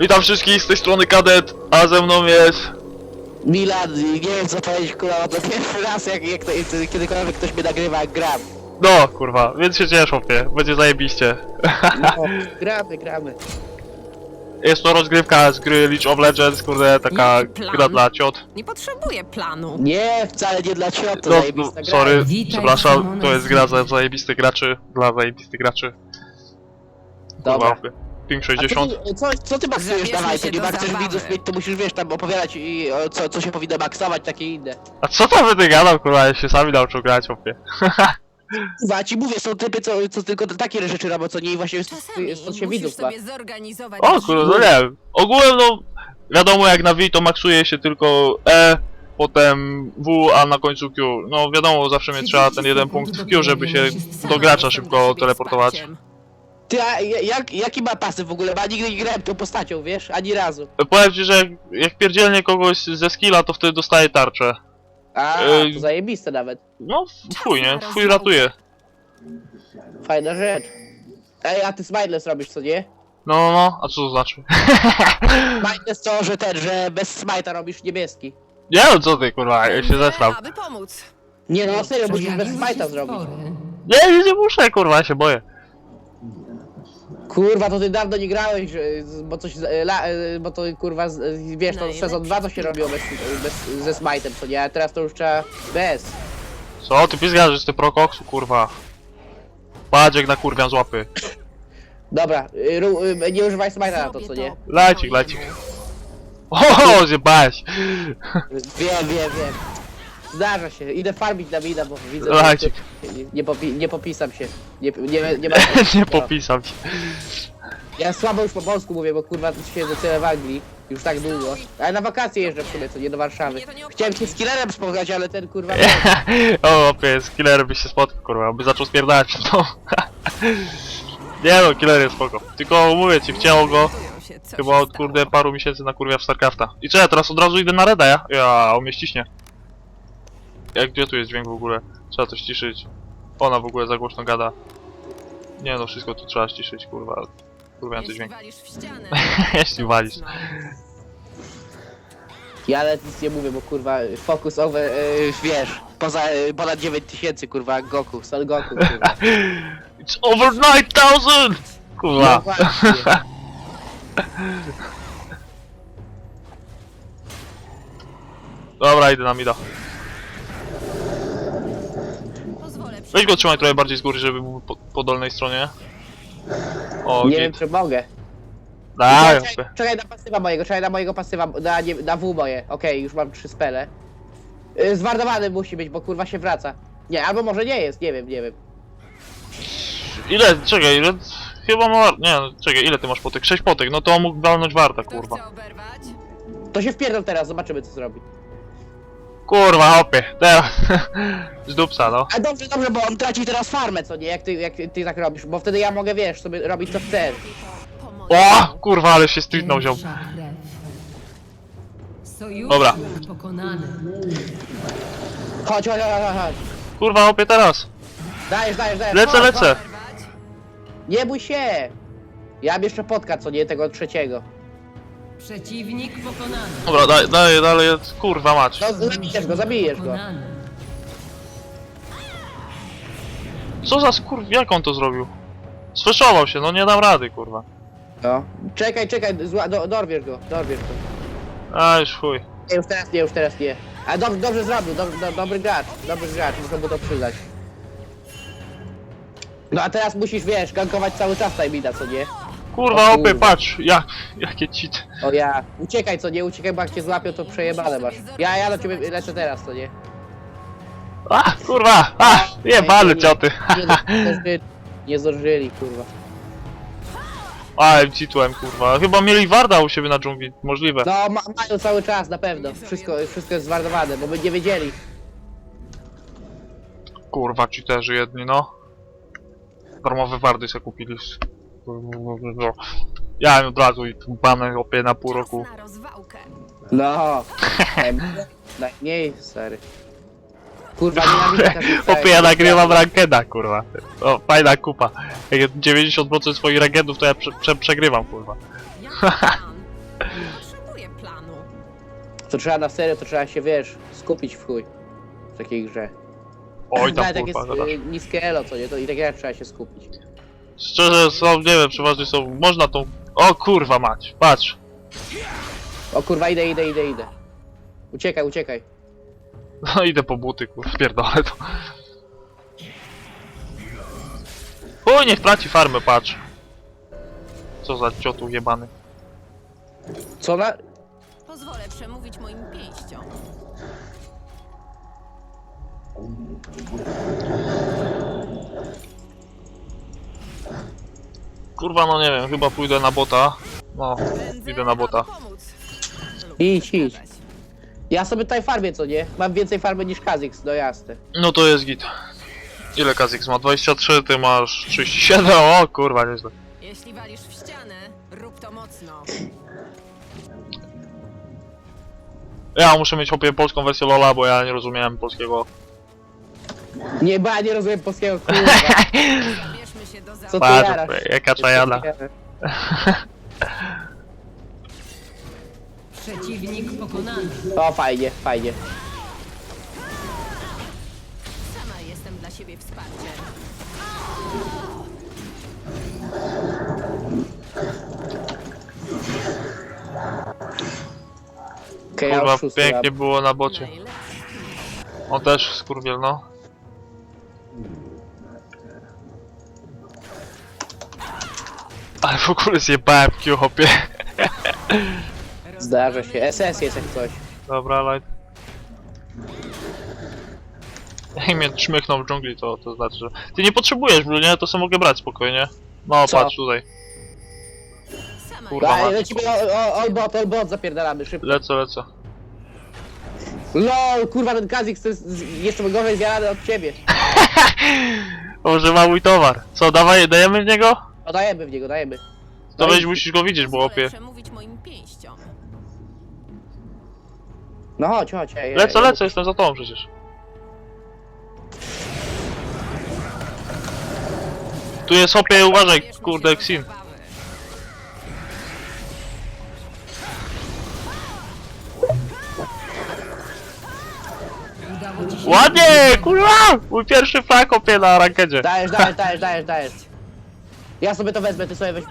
Witam wszystkich z tej strony Kadet, a ze mną jest... Milan, nie wiem co powiedzieć, kurwa, to pierwszy raz jak, jak to, kiedykolwiek ktoś mnie nagrywa jak gram. No, kurwa, więc się cieszą mnie, będzie zajebiście. No, gramy, gramy. Jest to rozgrywka z gry League of Legends, kurde, taka Jaki plan? gra dla ciot. Nie potrzebuję planu. Nie, wcale nie dla ciot, to No, no zajebista gra. sorry, Witaj, przepraszam, Simona to jest gra za zajebistych graczy, dla zajebistych graczy. Dobra. Kurwa, Ping A 60. ty, co, co ty maksujesz Zabierzmy na się live? Nie do zabawy. widzów mieć, to musisz, wiesz, tam opowiadać i o, co, co się powinno maksować, takie inne. A co tam będę gadał, kurwa, ja się sami nauczą grać, opie. Kurwa, ci mówię, są typy, co, co tylko takie rzeczy robią, co nie i właśnie Czasami stąd się musisz widzów ma. sobie zorganizować O kurwa, no nie wiem. Ogółem no, wiadomo jak na V to maksuje się tylko E, potem W, a na końcu Q. No wiadomo, zawsze mnie trzeba ten jeden punkt w Q, żeby się do gracza szybko teleportować. Ty, a jak, jaki ma pasy w ogóle? Bo ja nigdy nie grałem tą postacią, wiesz? Ani razu. Powiem ci, że jak, jak pierdzielnie kogoś ze skilla, to wtedy dostaje tarczę. A, Ej. to zajebiste nawet. No, fuj, nie? Fuj ratuje. Fajna rzecz. Ej, a ty smiles robisz, co nie? No, no, no, a co to znaczy? Smiles to, że ten, że bez smajta robisz niebieski. Nie no, co ty, kurwa, ja się zesram. Aby pomóc. Nie no, serio, musisz bez smajta się zrobić. Nie, nie, nie muszę, kurwa, ja się boję. Kurwa, to ty dawno nie grałeś, bo coś, e, la, e, bo to kurwa, z- e, wiesz, to Najlepszy sezon 2 to się robiło bez, bez, ze smajtem, co nie? A teraz to już trzeba bez. Co, ty pizgasz, że jest ty prokoksu, kurwa. Patrz jak na kurwian z łapy. Dobra, y, ru, y, nie używaj smajta na to, co nie? Lajcik, lajcik. mojemu. O, zjebałeś. Wiem, wiem, wiem. Zdarza się, idę farmić na mina, bo widzę, Lajcik. że nie, nie, popi, nie popisam się. Nie, nie, nie ma... Nie popisam ci. Ja słabo już po polsku mówię, bo kurwa siedzę tyle w Anglii. Już tak długo. Ale na wakacje jeżdżę w sumie, co nie do Warszawy. To. Chciałem się z killerem spotkać, ale ten kurwa... o, opie, z killerem byś się spotkał, kurwa, by zaczął spierdać, no. Nie no, killer jest spoko. Tylko mówię ci, chciało go się, chyba się od kurde paru miesięcy na kurwia w StarCrafta. I co, ja teraz od razu idę na Reda, ja? Ja, on mnie ściśnie. Jak, gdzie tu jest dźwięk w ogóle? Trzeba to ściszyć. Ona w ogóle za głośno gada. Nie no, wszystko tu trzeba ściszyć, kurwa. Kurwa, to Jeśli dźwięk. walisz w ścianę, Jeśli walisz. Ja ale nic nie mówię, bo kurwa focus over, yy, wiesz, poza yy, ponad 9000 kurwa Goku, Son Goku kurwa. It's over 9000! Kurwa. No właśnie. Dobra, idę na mida. Pozwolę Weź go trzymaj trochę bardziej z góry, żeby był po, po dolnej stronie. O, Nie git. wiem czy mogę. Daj, Czekaj, czekaj na pasywa mojego, czekaj na mojego pasywa, na, nie, na W moje. Okej, już mam trzy spele. Yy, zwardowany musi być, bo kurwa się wraca. Nie, albo może nie jest, nie wiem, nie wiem. Ile, czekaj, ile... Chyba ma... Nie, czekaj, ile ty masz potek? 6 potek, no to on mógł walnąć warta, Kto kurwa. chce oberwać? To się wpierdol teraz, zobaczymy co zrobi. Kurwa, hopie, teraz... Z dupsa, no. A dobrze, dobrze, bo on traci teraz farmę, co nie, jak ty, jak ty tak robisz, bo wtedy ja mogę, wiesz, sobie robić co chcę. Pomoc. O, kurwa, ale się streetnął. Sojusznik Dobra. Chodź, chodź, chodź, chodź, chodź. Kurwa, hopie, teraz. Dajesz, dajesz, dajesz. Lecę, chodź, lecę. chodź. Nie bój się! Ja mam jeszcze podka, co nie, tego trzeciego. Przeciwnik pokonany. Dobra, daj, daj, dalej, kurwa mać. No, zabijesz go, zabijesz go. Pokonany. Co za skurw, jak on to zrobił? Sfeszował się, no nie dam rady, kurwa. No. Czekaj, czekaj, zła, do, dorwiesz go, dorwiesz go. A, już chuj. Nie, już teraz nie, już teraz nie. Ale dobrze, dobrze zrobił, do, do, dobry gracz, dobry gracz, muszę mu to przyznać. No a teraz musisz, wiesz, gankować cały czas Tajmida, co nie? Kurwa, O hopie, kurwa. patrz, jak, jakie cheat. O ja. Uciekaj, co nie, uciekaj, bo jak cię złapią, to przejebane masz. Ja, ja do ciebie lecę teraz, co nie? A, kurwa, a, jebany cioty. Nie, nie, zdążyli, nie zdążyli, kurwa. A, cheatłem, kurwa. Chyba mieli Warda u siebie na dżungli, możliwe. No, ma, mają cały czas, na pewno. Wszystko, wszystko jest zwardowane, bo by nie wiedzieli. Kurwa, cheaterzy jedni, no. Darmowe Wardy sobie kupili. Ja od razu i tu banę opie na pół roku. Czas na rozwałkę. No. Najmniej, stary. Kurwa, nienawidzę takich Opie, ja nagrywam rankeda, kurwa. O, fajna kupa. Jak jest 90% swoich rankedów, to ja prze, prze, przegrywam, kurwa. Jaki plan? To trzeba na serio, to trzeba się, wiesz, skupić w chuj. W takiej grze. Oj tam Nawet jak kurwa, jest y, niskie elo, co nie, to i tak jak trzeba się skupić. Szczerze są, nie wiem, przeważnie są, można tą... O kurwa mać, patrz. O kurwa, idę, idę, idę, idę. Uciekaj, uciekaj. No idę po buty, kurwa, pierdolę to. Chuj, niech traci farmę, patrz. Co za ciotu jebany. Co na... Pozwolę przemówić moim pięściom. Kurwa, no nie wiem, chyba pójdę na bota. No, idę na bota. Idź, idź. Ja sobie tutaj farmię, co nie? Mam więcej farmy niż Kazix, no jasne. No to jest git. Ile Kazix ma? 23, ty masz 37, o kurwa, nieźle. Jeśli walisz w ścianę, rób to mocno. Ja muszę mieć chłopie polską wersję Lola, bo ja nie rozumiałem polskiego. Nie, bo ja nie rozumiem polskiego, kurwa. Do Co ty. Patrz, jarasz? jaka. Przeciwnik pokonany. O, fajnie, fajnie. Sama jestem dla siebie wsparciem. Okej, ja Kurwa, już szósty pięknie było na bocie. Najlepszy. On też skurwiel, no. Ale w ogóle zjebałem Q, hopie. Zdarza się. SS jest jak coś. Dobra, light. Jak mnie czmychnął w dżungli, to, to znaczy, że... Ty nie potrzebujesz, Blue, nie? To sobie mogę brać spokojnie. No, Co? patrz tutaj. Sama Kurwa, ma- Daj, lecimy, o, o, all bot, all bot, zapierdalamy, szybko. Lecę, lecę. LOL, kurwa, ten Kazix to jest z- jeszcze gorzej zjarany od ciebie. Używa mój towar. Co, dawaj, dajemy w niego? O, dajemy w niego, dajemy. To No weź, musisz go widzieć, bo opie. przemówić moim pięściom. No chodź, chodź. Ej, Lecę, ej, lecę, jestem za tobą przecież. Tu jest opie, uważaj, kurde, do Xin. zabawy. Udało ci się. Ładnie, kurwa! Mój pierwszy flag opie na rankedzie. Dajesz, dajesz, dajesz, dajesz, dajesz. Ja sobie to wezmę, ty sobie weź.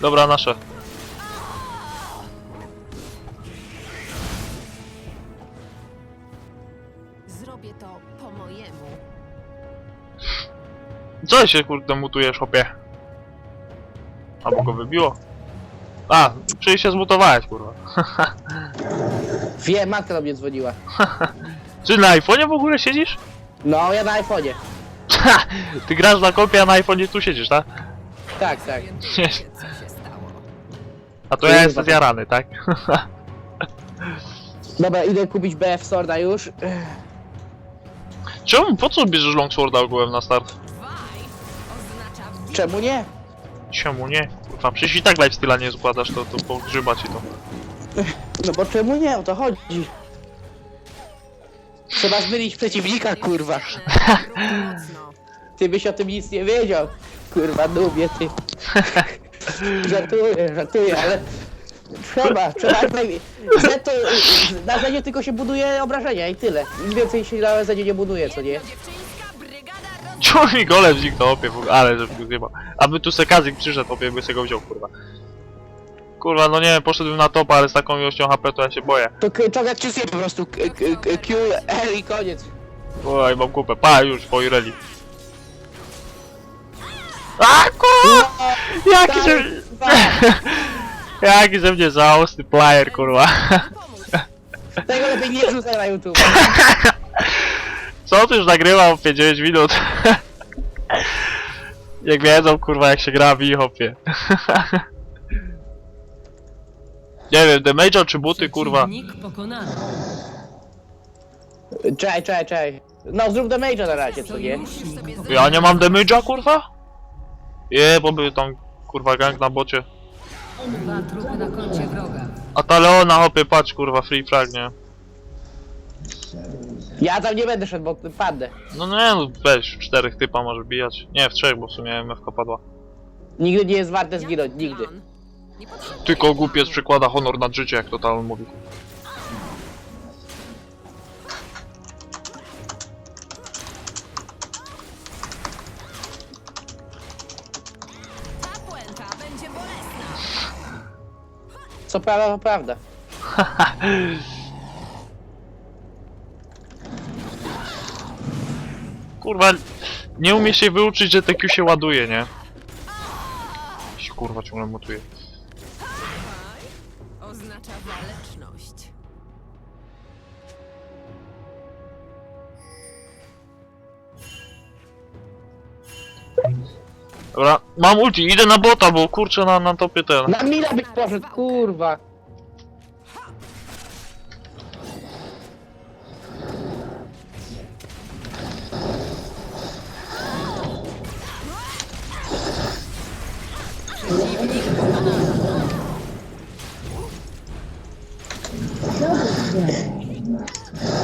Dobra, nasze. Zrobię to po mojemu. Co się kurde mutujesz, opie? Albo go wybiło? A, czyli się zmutowałeś, kurwa. Wiem, matka do mnie dzwoniła. Czy na iPhone'ie w ogóle siedzisz? No, ja na iPhone'ie. Ty grasz na kopie, a na iPhone'ie tu siedzisz, tak? Tak, tak. Zorientuję co się stało. A to ja jestem zjarany, tak? Dobra, idę kupić BF Sorda już. Czemu, po co bierzesz Longsworda ogółem na start? Dwaj oznacza wi- Czemu nie? Czemu nie? Kurwa, przecież i tak lifestyle'a nie składasz, to, to pogrzyba ci to. No bo czemu nie? O to chodzi. Trzeba zmylić przeciwnika, kurwa. rób mocno. Ty byś o tym nic nie wiedział. Kurwa, dubie ty. żartuję, żartuję, ale... Trzeba, trzeba jak naj... Z to, na Zedzie tylko się buduje obrażenia i tyle. Nic więcej się na Zedzie nie buduje, co nie? Dziewczyńska brygada roz... Mi golem zniknął, opie, w ogóle, ale żeby go zjeba. Aby tu sekazik przyszedł, opie, by sobie go wziął, kurwa. Kurwa, no nie wiem, poszedłem na topa, ale z taką ilością HP to ja się boję. To k- zje po prostu. K- k- Q, L i koniec. Oj, mam kupę, pa, już, po Ireli. A, kurwa! Jaki ze... Jaki ze mnie żałosny player, kurwa. Tego lepiej nie rzucaj na YouTube. Co ty już nagrywam, 9 minut. Jak wiedzą, kurwa, jak się gra w hopie. Nie wiem, damage'a czy buty, kurwa. Przeciwnik pokonany. Czekaj, czekaj, czekaj. No zrób damage'a na razie, co nie? Sojusznik sobie pokonany. Ja nie mam damage'a, kurwa? Je, bo był tam, kurwa, gang na bocie. Dwa trupy na koncie wroga. A ta Leona, hopie, patrz, kurwa, free frag, nie? Ja tam nie będę szedł, bo padnę. No nie, no weź, w czterech typa może bijać. Nie, w trzech, bo w sumie MFK padła. Nigdy nie jest warte zginąć, nigdy. Tylko głupiec przykłada honor nad życie, jak to tam mówi. Co prawda, to prawda. Kurwa, nie umie się wyuczyć, że TQ się ładuje, nie? Kurwa ciągle mutuje. Dobra, mam ulti, idę na bota, bo kurczę na, na topie ten. Na mila byś poszedł, kurwa.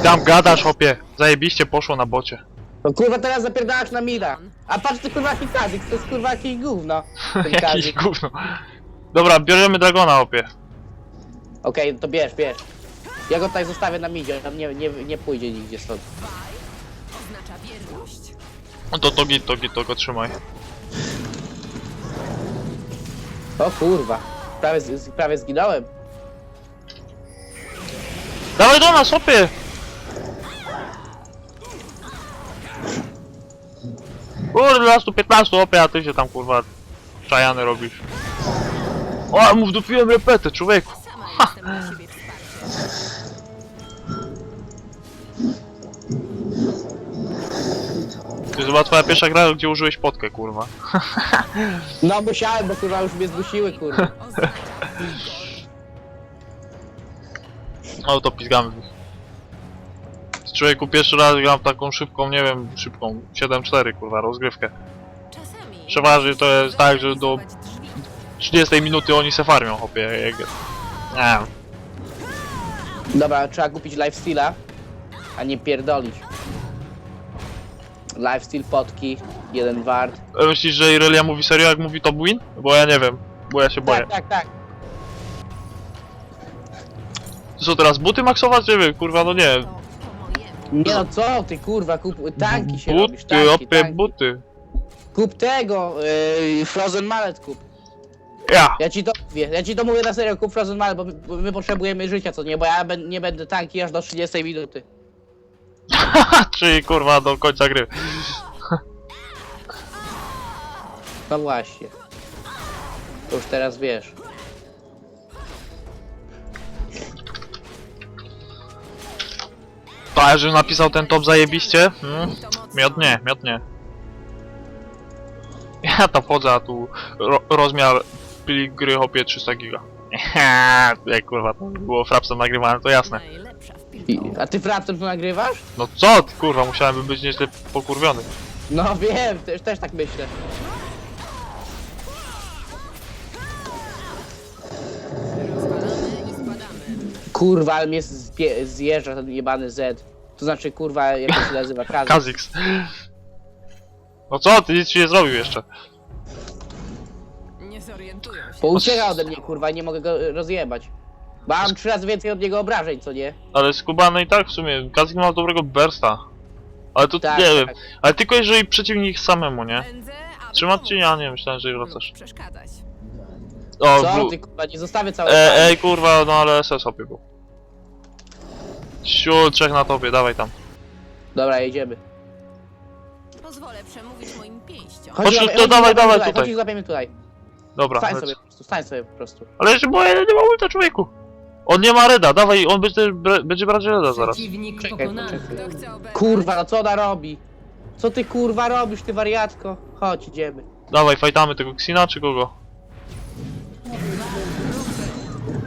Tam gadasz, hopie. Zajebiście poszło na bocie. No kurwa teraz zapierdalasz na mida. A patrz ty kurwa jaki kazik, to jest kurwa jakieś gówno. Ten kazik. gówno. Dobra, bierzemy Dragona, hopie. Okej, to bierz, bierz. Ja go tutaj zostawię na midzie, tam nie, nie, nie pójdzie nigdzie stąd. Oznacza wierność. No to to git, to go trzymaj. O kurwa. Prawie, z- prawie zginąłem. Dawaj do nas, hopie! Kurde, tu 15 hopie, a ty się tam kurwa czajany robisz. O, mów dupiłem repetę, człowieku. Sama jestem dla siebie wsparciem. To jest chyba twoja pierwsza gra, gdzie użyłeś potkę, kurwa. No musiałem, bo kurwa już mnie zmusiły kurwa. Oznacza. No to pizgamy. Człowieku, pierwszy raz gram w taką szybką, nie wiem, szybką, 7-4, kurwa, rozgrywkę. Przeważnie to jest tak, że do zorganizować drzwi. 30 minuty oni se farmią, hopie, jak... Nie. Dobra, trzeba kupić lifesteala, a nie pierdolić. Lifesteal, potki, jeden wart. Myślisz, że Irelia mówi serio, jak mówi top win? Bo ja nie wiem, bo ja się boję. Tak, tak, tak. Co teraz, buty maksować? Nie wiem, kurwa, no nie. Nie no co ty kurwa, kup tanki się robisz, Buty, tanki, hopie, tanki. buty. Kup tego, yy, Frozen Mallet kup. Ja! Ja ci to mówię, ja ci to mówię na serio, kup Frozen Mallet, bo my, bo my potrzebujemy życia, co nie, bo ja ben, nie będę tanki aż do 30 minuty. Czyli kurwa do końca gry. No właśnie. To już teraz wiesz. To, że napisał ten top zajebiście? Hmm? Miodnie, miodnie. Ja to wchodzę, a tu ro rozmiar plik gry hopie 300 giga. Jak kurwa, to było frapsem nagrywane, to jasne. I, a ty Fraptem to nagrywasz? No co ty kurwa, musiałem być nieźle pokurwiony. No wiem, też, też tak myślę. Kurwa, ale mnie zbie- zjeżdża ten jebany Z. To znaczy, kurwa, jak to się nazywa? Kazik. Kazix. No co, ty nic ci nie zrobił jeszcze. Nie zorientują się. Bo ucieka ode mnie, kurwa, i nie mogę go rozjebać. Bo mam trzy razy więcej od niego obrażeń, co nie? Ale skubany i tak w sumie, Kazik ma dobrego bursta. Ale to Tak, nie wiem, tak. ale tylko jeżeli przeciwnik samemu, nie? Pędzę, aby Trzymać pomóc. czy ja nie, myślałem, że Lub wracasz. przeszkadzać. O, Co blu- ty, kurwa, nie zostawię całego. E, ej kurwa, no ale SS hopie był. Siu, trzech na tobie, dawaj tam. Dobra, jedziemy. Pozwolę przemówić moim pięściom. Chodź, złapie- to chodź, dawaj, dawaj tutaj. tutaj. Chodź, złapiemy tutaj. Dobra, Stań sobie po prostu, stań sobie po prostu. Ale jeszcze bo ja nie ma ulta człowieku. On nie ma reda, dawaj, on będzie, będzie brać reda zaraz. Przeciwnik Czekaj, pokonany. poczekaj. Kto chce oberwać? Kurwa, no co ona robi? Co ty kurwa robisz, ty wariatko? Chodź, idziemy. Dawaj, fajtamy tego Xina czy kogo?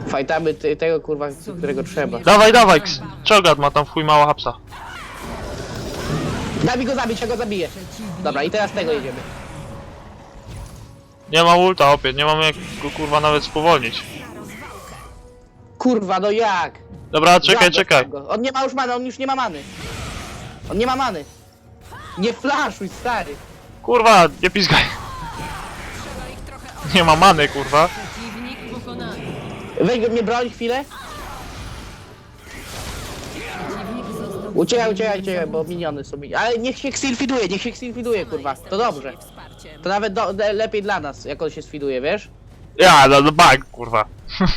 Fajtamy ty, tego kurwa, którego trzeba. Dawaj, dawaj, X- Chogat ma tam w chuj mała hapsa. Daj mi go zabić, ja go zabiję. Dobra, i teraz tego jedziemy. Nie ma ulta, hopie, nie mamy jak go kurwa nawet spowolnić. Kurwa, no jak? Dobra, czekaj, czekaj. Go. On nie ma już many, on już nie ma many. On nie ma many. Nie flaszuj, stary. Kurwa, nie pizgaj. Nie ma many, kurwa. Weź mnie broń chwilę. Uciekaj, uciekaj, uciekaj, bo miniony są. mi- Ale niech się sfiduje, niech się sfiduje, kurwa. To dobrze. To nawet do, de, lepiej dla nas, jak on się sfiduje, wiesz? Ja, no, no bag, kurwa.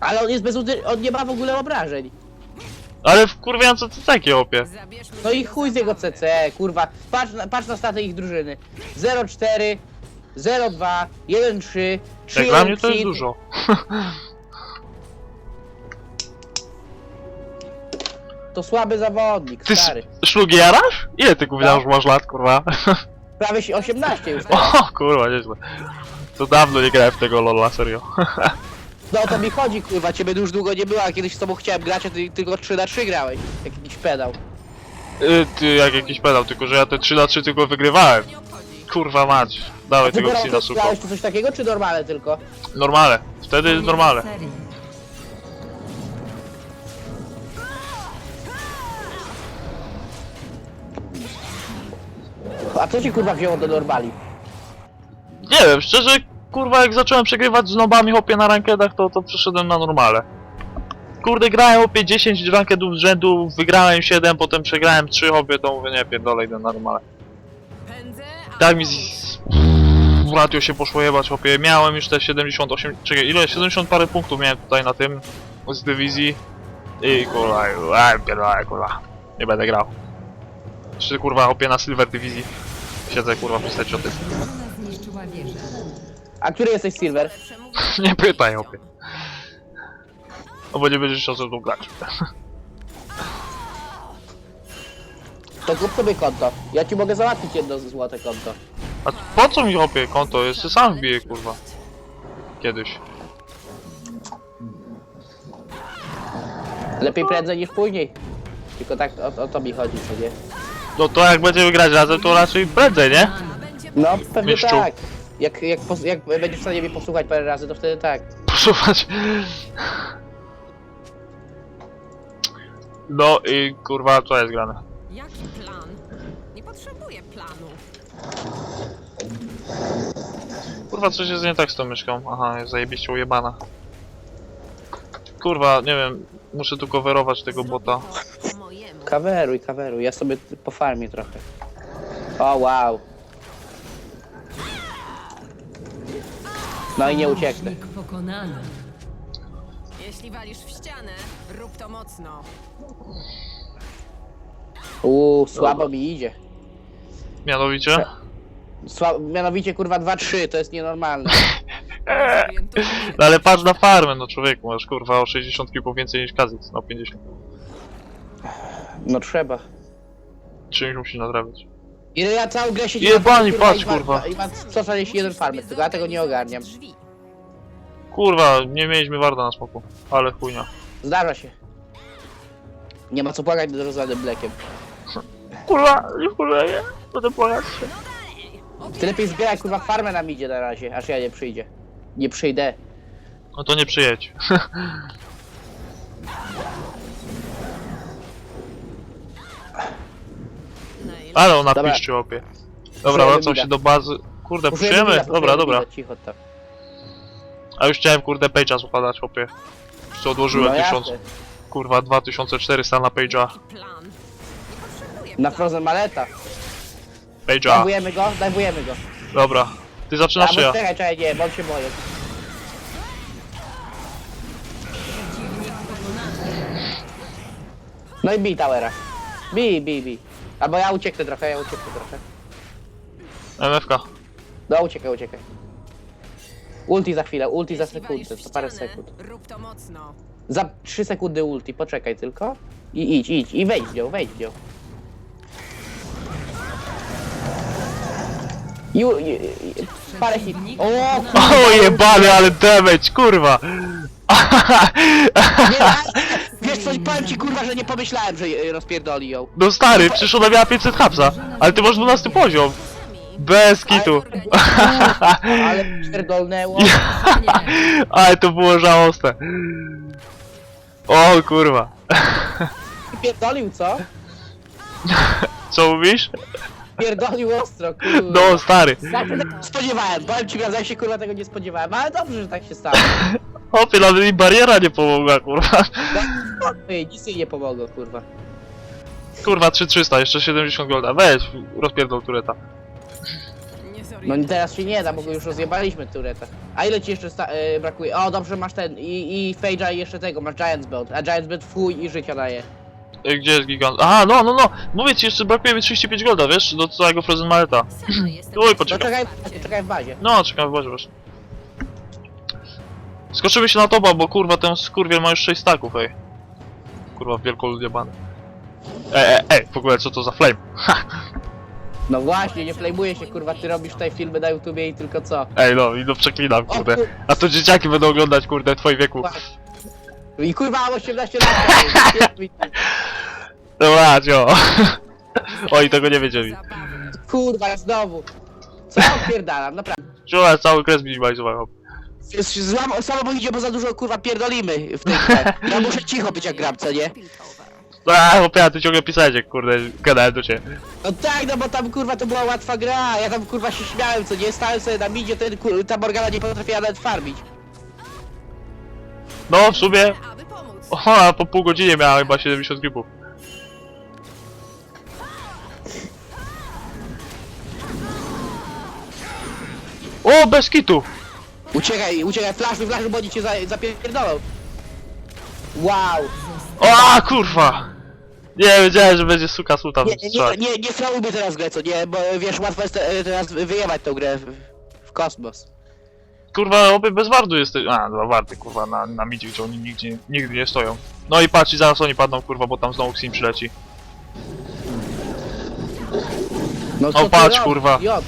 Ale on jest bez udy... on nie ma w ogóle obrażeń. Ale wkurwiające to takie opie. No i chuj z jego. CC, kurwa. Patrz na, patrz na staty ich drużyny. 0-4, 0-2, 1-3, 3 Jak dla mnie to jest dużo. To słaby zawodnik, Ty stary. szlugi jarasz? Ile ty gówniarz masz lat, kurwa? Prawie się 18 już teraz. O, kurwa, nieźle. To dawno nie grałem w tego LoL'a, serio. No o to mi chodzi, kurwa, ciebie już długo nie było, a kiedyś z tobą chciałem grać, a ty tylko 3 na 3 grałeś. Jak jakiś pedał. Y, Ty, jak jakiś pedał, tylko że ja te 3 na 3 tylko wygrywałem. Kurwa mać. Dawaj tego Borał, Xina suko. grałeś tu coś takiego, czy normalne tylko? Normale. Wtedy jest normale. Serii. A co ci kurwa wzięło do normali? Nie wiem, szczerze, kurwa, jak zacząłem przegrywać z nobami hopie na rankedach, to, to przeszedłem na normale. Kurde, grałem hopie 10 rankedów z rzędu, wygrałem 7, potem przegrałem 3 hopie, to mówię, nie pierdolę, idę na normale. Tak mi z... w ratio się poszło jebać, hopie. Miałem już te 78, czekaj, ile? 70 parę punktów miałem tutaj na tym, z dywizji. I kurwa, a, pierdolę, kurwa. Nie będę grał. Jeszcze kurwa hopie na Silver dywizji. Siedzę kurwa w pistecie o tym. A który jesteś Silver? Nie pytaj, opie. No bo nie będziesz chciał ze mną grać. To kup sobie konto. Ja ci mogę załatwić jedno złote konto. A po co mi hopie konto? Jeszcze sam wbiję kurwa. Kiedyś. Lepiej prędzej niż później. Tylko tak o, o to mi chodzi, co nie? No to jak będziemy grać razem, to raczej prędzej, nie? No pewnie Mistrzu. tak. Jak, jak, pos- jak będziesz w stanie mnie posłuchać parę razy, to wtedy tak. Posłuchać. No i kurwa, co jest grane? Jaki plan? Nie potrzebuję planu. Kurwa, coś jest nie tak z tą myszką. Aha, jest zajebiście ujebana. Kurwa, nie wiem, muszę tu coverować tego bota. To po mojemu. Kaweruj, kaweruj, ja sobie t- po farmie trochę. O wow. No i nie ucieknę. Pokonany. Jeśli walisz w ścianę, rób to mocno. Uuu, słabo mi idzie. Mianowicie? Sła mianowicie kurwa 2-3, to jest nienormalne. Się. No ale patrz na farmę, no człowieku, masz kurwa o 60 po więcej niż Kazix, no 50. No trzeba. Czymś musi nadrabiać. Ile ja całą grę się Jebani, patrz, kurwa. I ma co 41 farmy, tylko ja tego nie ogarniam. Kurwa, nie mieliśmy warda na smoku, ale chujnia. Zdarza się. Nie ma co płakać z rozlanym blekiem. Kurwa, nie kuleję, będę płakać się. Ty lepiej zbieraj kurwa farmę nam idzie na razie, aż ja nie przyjdzie. Nie przyjdę. No to nie przyjedź. Ale ona Dobra. piszczy opie. Dobra, Puszujemy wracam mida. się do bazy. Kurde, Puszujemy Dobra, dobra. Cicho tam. A już chciałem kurde page'a zukładać, opie. Już to odłożyłem No 1000, jasne. kurwa 2400 na page'a. Plan? Na. Frozen Maleta. Page'a. Dajwujemy go, dajwujemy go. Dobra. Ty zaczynasz czy ja? czekaj, czekaj, nie, bo on się boję. No i bij towera. Bij, bij, bij. Albo ja ucieknę trochę, ja ucieknę trochę. MFK. No uciekaj, uciekaj. Ulti za chwilę, ulti za Jeśli walisz sekundę, w za parę ścianę, sekund. Rób to mocno. Za 3 sekundy ulti, poczekaj tylko. I idź, idź, i wejdź w nią, wejdź w nią. Ju, ju, ju, parę hit. O, kurwa, O jebany, ale damage, kurwa! nie, Wiesz coś, powiem ci kurwa, że nie pomyślałem, że je- rozpierdoli ją. No stary, przecież ona miała 500 hapsa, ale ty masz 12 poziom. Bez kitu. Ale pierdolnęło. Ale to było żałosne. O kurwa. Pierdolił, co? Co mówisz? Pierdolił ostro, kurwa. No stary. Tak się tego spodziewałem, powiem ci, ja się kurwa tego nie spodziewałem, ale dobrze, że tak się stało. Opie, nawet mi bariera nie pomogła, kurwa. Ej, nic jej nie pomogło, kurwa. Kurwa, 3300, jeszcze 70 golda. Weź, rozpierdol tureta. Nie No i teraz się nie da, bo go już rozjebaliśmy tureta. A ile ci jeszcze sta- y, brakuje? O, dobrze, masz ten i, i Fage'a i jeszcze tego, masz Giant's Belt. A Giant's Belt fuj i życia daje. Ej, Gdzie jest gigant? Aha, no, no, no! Mówię ci, jeszcze brakuje mi 35 golda, wiesz? Do całego Frozen Maleta. Sama jestem Oj, No poczekaj. czekaj, czekaj w bazie. No, czekam w bazie właśnie. Skoczymy się na topa, bo kurwa ten skurwiel ma już 6 staków, ej. Kurwa, wielkolud jebany. Ej, ej, ej, w ogóle co to za flame? No właśnie, nie flejmuje się, kurwa, ty robisz tutaj filmy na YouTubie i tylko co? Ej, no, i no przeklinam, O, kurde. kur- A to dzieciaki będą oglądać, kurde, w twoim wieku. I kurwa, mam 18 lat. Dobra, cio. Oni tego nie wiedzieli. Kurwa, znowu. Co ja odpierdalam, naprawdę. Czuła cały kres minimalizowałem. Złam, samo idzie, bo za dużo kurwa pierdolimy w tej grze. Ja muszę cicho być jak gram, co nie? Pilkowa. A, chłopie, ty ciągle pisałeś, jak kurde, gadałem do ciebie. No tak, no bo tam kurwa to była łatwa gra, ja tam kurwa się śmiałem, co nie? Stałem sobie na midzie, ten kur... ta Morgana nie potrafiła nawet farmić. No, w sumie, Aby pomóc. o, a po pół godzinie miałem chyba 70 gripów. O, bez kitu! Uciekaj, uciekaj, flashuj, flashuj, bo oni cię za, zapierdolą. Wow. O, kurwa! Nie wiedziałem, że będzie suka suta Nie, nie, nie, nie flałujmy teraz grę, co nie? Bo wiesz, łatwo jest te, teraz wyjebać tą grę w, w kosmos. Kurwa, obie bez wardu jesteś. A, dwa warty, kurwa, na, na midzie, gdzie oni nigdzie, nigdy nie stoją. No i patrz, i zaraz oni padną, kurwa, bo tam znowu Sim przyleci. No O, ty patrz, robisz, kurwa. idiot?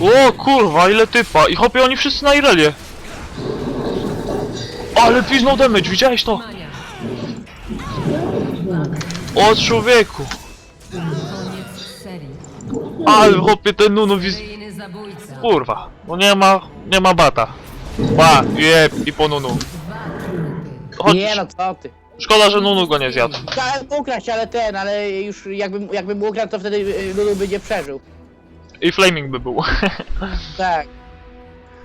O kurwa, ile typa! I hopie oni wszyscy na Irelie! Ale piznął damage, widziałeś to? O człowieku! Ale hopie ten Nunu wiz... Kurwa, bo nie ma, nie ma bata. Ba, jeb, i po Nunu. Chodź, Nie no, co ty. szkoda, że Nunu go nie zjadł. Chciałem ukraść, ale ten, ale już jakbym, jakbym ukradł, to wtedy y, Lulu by nie przeżył. I Flaming by był. Tak.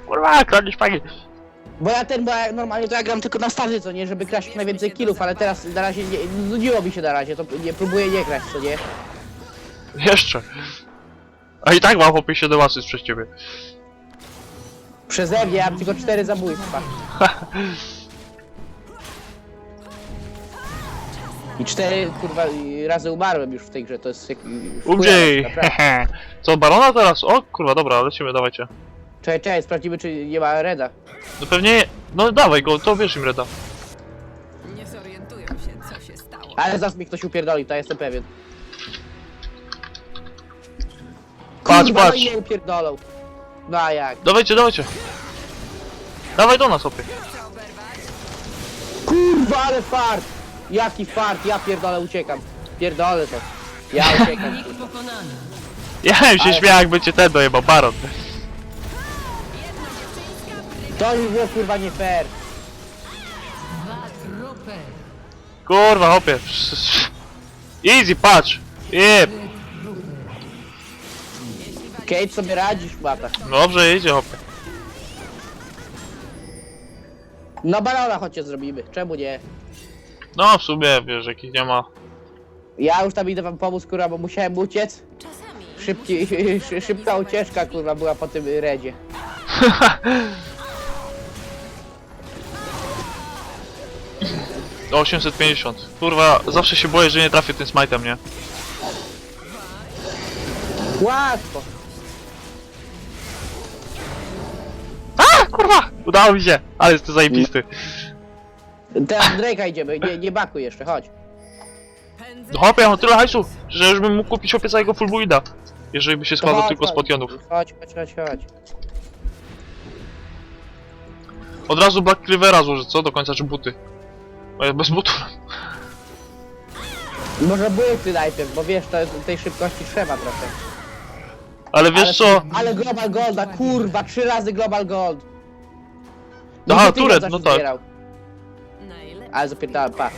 Kurwa, kradniesz pagi. Bo ja ten, bo ja normalnie to ja gram tylko na starty, co nie, żeby kraść najwięcej killów, ale teraz na razie nie, nudziło mi się na razie, to nie próbuję nie kraść, co nie? Jeszcze. A i tak mam hopie 7 asyst przez ciebie. Przeze mnie ja mam tylko cztery zabójstwa. I cztery, kurwa, i razy umarłem już w tej grze, to jest jak... Naprawdę. Co, Barona teraz? O kurwa, dobra, lecimy, dawajcie. Czekaj, czekaj, sprawdzimy czy nie ma Reda. No pewnie, no dawaj go, to wiesz im Reda. Nie zorientują się, co się stało. Ale zaraz mi ktoś upierdoli, to jestem pewien. Patrz, Kurwa, patrz. No i mnie upierdolą. No a jak? Dawajcie, dawajcie. Dawaj do nas. Chcę oberwać? Kurwa, ale fart! Jaki fart, ja pierdolę, uciekam. Pierdolę to. Ja uciekam. Pokonany. Ja bym się Ale- śmiał, jakby cię ten dojebał, Baron. To już było kurwa nie fair. Dwa trupy. Kurwa, hopie. Easy, patrz. Jeb. Kate sobie radzisz, mata. Dobrze idzie, hopie. No balona chodźcie zrobimy, czemu nie? No, w sumie, wiesz, jakich nie ma. Ja już tam idę wam pomóc, kurwa, bo musiałem uciec. Czasami. Szybki, musisz szy- szybka zorganizować ucieczka, kurwa, była po tym redzie. Do 850. Kurwa, zawsze się boję, że nie trafię tym smite'em, nie? Łatwo. A, kurwa! Udało mi się, ale jest to zajebisty. Teraz Drake'a idziemy, nie, nie bakuj jeszcze, chodź. No hopie, ja mam tyle hajsu, że już bym mógł kupić hopie całego full builda. Jeżeli by się To składał chodź, tylko z chodź. potionów. Chodź, chodź, chodź, chodź. Od razu Black Cleavera złożę, co? Do końca czy buty? E, Bez butów. Może buty najpierw, bo wiesz, to, tej szybkości trzeba trochę. Ale wiesz ale, co? Ale Global Golda, kurwa, trzy razy Global Gold. Aha, to ty Turet, no tak. zbierał. Ale zapierdałem, pa.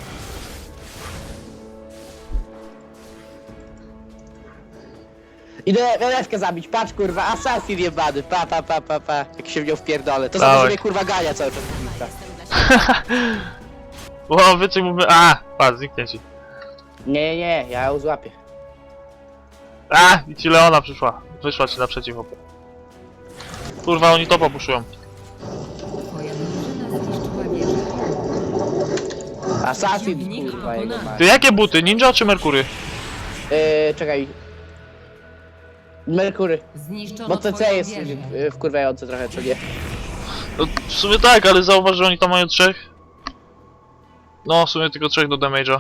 Idę Elewkę zabić, patrz kurwa, Assassin jebany, pa pa pa pa pa, jak się w nią wpierdolę. To to, Dawaj. że mnie kurwa gania cały czas ciebie. Bo wyciąg mówię, a, patrz, zniknie ci. Nie, nie, ja ją złapię. A, i ci Leona przyszła. Wyszła ci naprzeciw. Kurwa, oni topa puszują. Assassin, kurwa, jego mać. Ty jakie buty? Ninja czy Merkury? Yy, czekaj. Merkury. Zniszczono Bo CC twoją jest wieżę. yy, wkurwiające trochę, co nie? No, w sumie tak, ale zauważ, że oni tam mają trzech. No, w sumie tylko trzech do damage'a.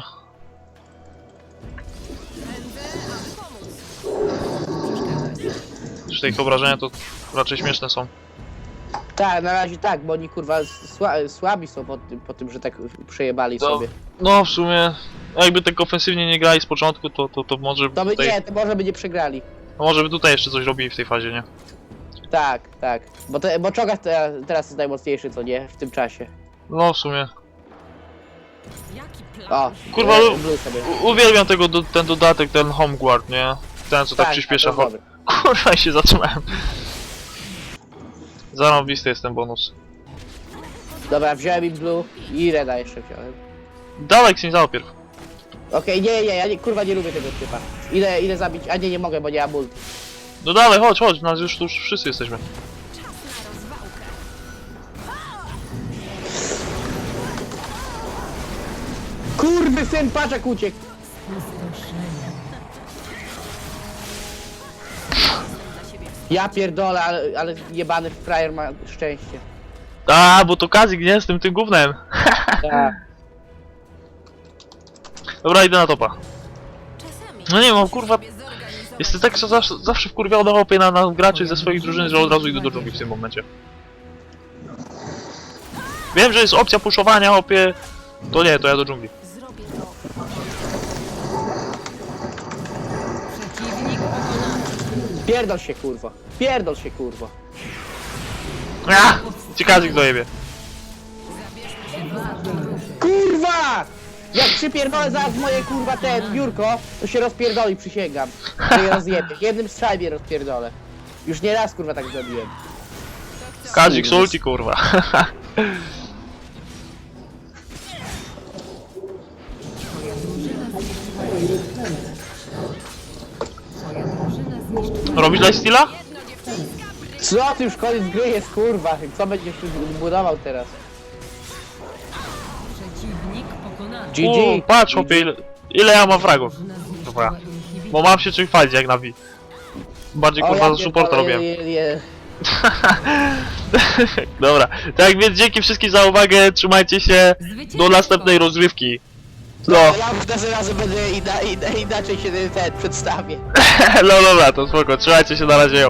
Pomóc. Zresztą ich obrażenia to raczej śmieszne są. Tak, na razie tak, bo oni kurwa sła, słabi są po tym, po tym, że tak przejebali No, sobie. No, w sumie, jakby tak ofensywnie nie grali z początku, to, to, to może by To by tutaj, nie, to może by nie przegrali. no może by tutaj jeszcze coś robili w tej fazie, nie? Tak, tak. Bo, te, bo Czoga te, teraz jest najmocniejszy, co nie? W tym czasie. No, w sumie. Jaki plan? O, Kurwa, lu- Blue sobie. U uwielbiam tego, do, ten dodatek, ten home guard, nie? Ten, co tak, przyspiesza. to jest cho- dobry. Kurwa, się zatrzymałem. Zarąbisty jest ten bonus. Dobra, wziąłem im Blue i Reda jeszcze wziąłem. Dawaj, Xin, zapierw. Okej, nie, nie, ja nie, kurwa nie lubię tego typa. Ile, ile zabić? A nie, nie mogę, bo nie mam multi. No dalej, chodź, chodź, nas już tu już wszyscy jesteśmy. Kurwy syn, paczek uciekł! Ja pierdolę, ale, ale jebany frajer ma szczęście. A, bo to Kazik, nie? Z tym tym gównem. Tak. Dobra, idę na topa. czasami. No nie mam, kurwa, sobie zorganizować Jestem tak że zawsze, zawsze wkurwiał na hopie na, na graczy ze swoich drużyn, że od razu idę do dżungli w tym momencie. Wiem, że jest opcja puszowania hopie. To nie, to ja do dżungli. Pierdol się kurwo. Pierdol się kurwo. A! Ci Kazik dojebie. Kurwa! Jak przypierdolę zaraz moje kurwa ten biurko, to się rozpierdoli, przysięgam. Że je rozjebie. Jednym strzałem je rozpierdolę. Już nie raz kurwa tak zrobiłem. Kazik, sulti kurwa. Twoja drużyna zniszczyła wieżę. Twoja drużyna zniszczyła Robisz lifesteala? Co ty już koniec gry jest kurwa? Co będziesz tu budował teraz? Przeciwnik pokonany. GG. U, patrz hopie, ile, ile ja mam fragów. Dobra. Bo mam się czym chwalić jak na V. Bardziej O, kurwa ja za supporta pierdolę, robiłem. je- je- Dobra, tak więc dzięki wszystkim za uwagę, trzymajcie się do następnej rozgrywki. No, następnym razem będę ina, ina, inaczej się ten przedstawię. no dobra, to spoko, trzymajcie się na razie.